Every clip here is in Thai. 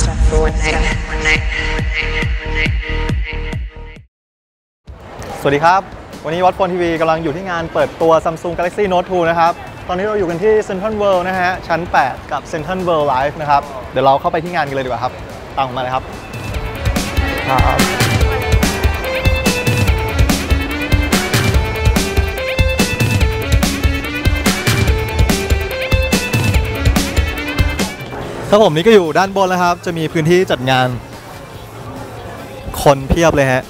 stuff for one night. One night. สวัสดีครับ วันนี้วัดโฟนทีวีกำลังอยู่ที่งานเปิดตัว Samsung Galaxy Note 2 นะครับ ตอนนี้เราอยู่กันที่ Central World นะฮะ ชั้น 8 กับ Central World Live นะครับ เดี๋ยวเราเข้าไปที่งานกันเลยดีกว่าครับ ตามผมมาเลยครับ ครับ ครับผมนี่ก็อยู่ด้านบนแล้วครับ จะมีพื้นที่จัดงาน คนเพียบเลยฮะ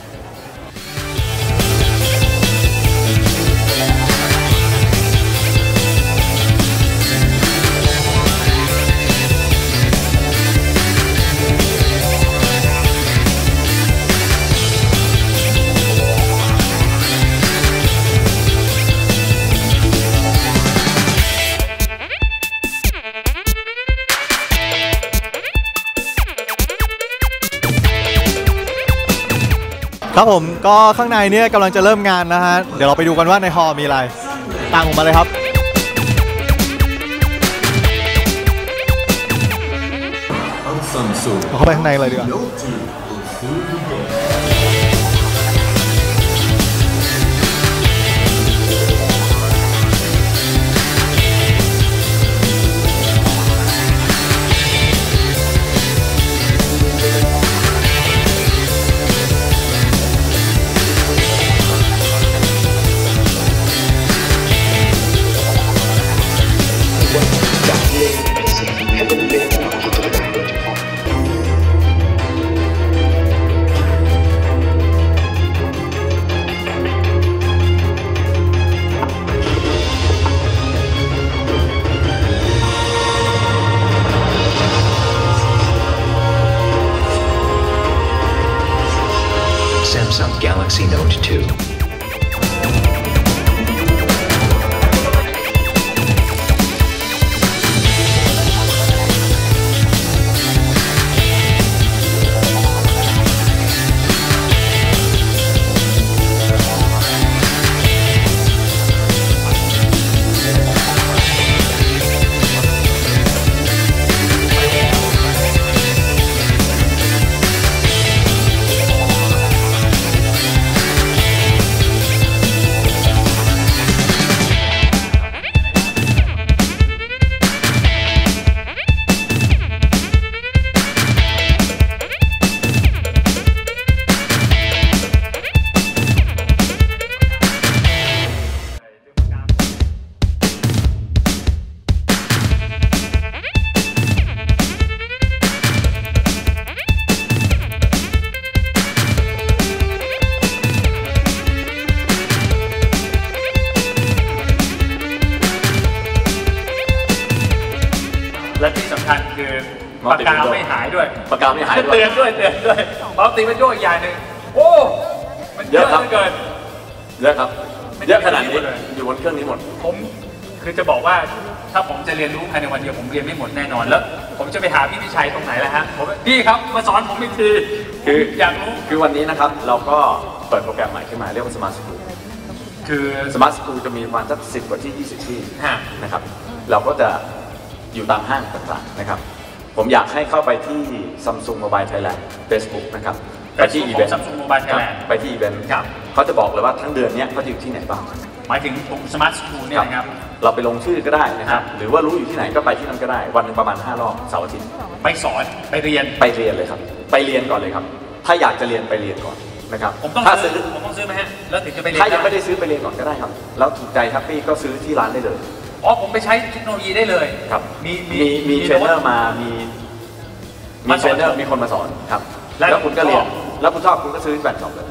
ครับผมก็ข้างในเนี่ยกำลังจะเริ่มงานนะฮะ เดี๋ยวเราไปดูกันว่าในฮอลมีอะไรตามผมมาเลยครับเข้าไปข้างในเลยดีกว่า Galaxy Note 2. ปากติกาวินโดว์ไม่หายด้วยปากกาไม่หายด้วยเตือนด้วยเตือนด้วยเพราะตีมันโยกอีกอย่างหนึ่งโอ้มันเยอะเยอะครับเหลือเกินเยอะครับไม่เยอะขนาดนี้ไม่ได้เลยอยู่บนเครื่องนี้หมด ผมคือจะบอกว่าถ้าผมจะเรียนรู้ภายในวันเดียวผมเรียนไม่หมดแน่นอนแล้ว ผมจะไปหาพี่พิชัยตรงไหนล่ะฮะผมพี่ครับมาสอนผมอีกทีคืออยากรู้คือวันนี้นะครับเราก็เปิดโปรแกรมใหม่ขึ้นมาเรียกว่า Smart School คือ Smart School จะมีประมาณสักสิบกว่าที่ 20 ที่ฮะนะครับเราก็จะอยู่ตามห้างต่างๆนะครับ ผมอยากให้เข้าไปที่ Samsung Mobile Thailand Facebook นะครับ ไปที่อีเวนต์ซัมซุงโมบายไทยแลนด์ไปที่อีเวนต์ครับเขาจะบอกเลยว่าทั้งเดือนเนี้ยเขาจะอยู่ที่ไหนบ้างหมายถึงผมสมาร์ทสกูลเนี่ยนะครับ เราไปลงชื่อก็ได้นะครับครับหรือว่ารู้อยู่ที่ไหนก็ไปที่นั่นก็ได้ วันหนึงประมาณ 5 รอบเสาร์อาทิตย์ ไปสอนไปเรียน ไปเรียนเลยครับ ไปเรียนก่อนเลยครับ ถ้าอยากจะเรียนไปเรียนก่อนนะครับผมต้องถ้าซื้ซื้ออผมต้องซื้อไหมฮะ แล้วถึงจะไปเรียน ถ้ายังไม่ได้ซื้อไปเรียนก่อนก็ได้ครับ แล้วถูกใจแฮปปี้ก็ซื้อที่ร้านได้เลย อ๋อผมไปใช้เทคโนโลยีได้เลย ครับ มีมีมีเทรนเนอร์มามีมีมาสเทรอนนเนอร์มีคนมาสอนครับ และแล้วคุณก็เรียนชอบแล้วคุณชอบคุณก็ซื้อแบตสองเลย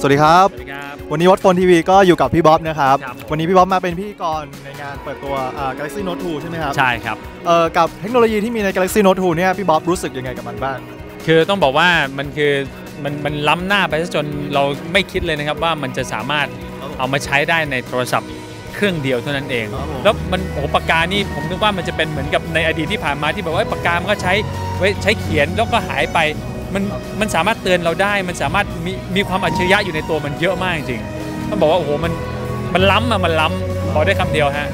สวัสดีครับ สวัสดีครับ วันนี้วัดโฟนทีวีก็อยู่กับพี่บ๊อบนะครับ ครับวันนี้พี่บ๊อบมาเป็นพิธีกรในงานเปิดตัวอ่า Galaxy Note 2 ใช่ไหมครับใช่ครับ เอ่อกับเทคโนโลยีที่มีใน Galaxy Note 2 เนี่ยพี่บ๊อบรู้สึกยังไงกับมันบ้าง คือต้องบอกว่ามันคือมันมันล้ำหน้าไปซะจนเราไม่คิดเลยนะครับว่ามันจะสามารถเอามาใช้ได้ในโทรศัพท์เครื่องเดียวเท่านั้นเอง ครับผม แล้วมันโอ้โหปากกานี่ผมนึกว่ามันจะเป็นเหมือนกับในอดีตที่ผ่านมาที่แบบว่าเอ้ยปากกามันก็ใช้ไว้ใช้เขียนแล้วก็หายไป มันมันสามารถเตือนเราได้ มันสามารถมีมีความอัจฉริยะอยู่ในตัวมันเยอะมากจริงๆต้องบอกว่าโอ้โหมันมันล้ำอะมันล้ำบอกได้คำเดียวฮะ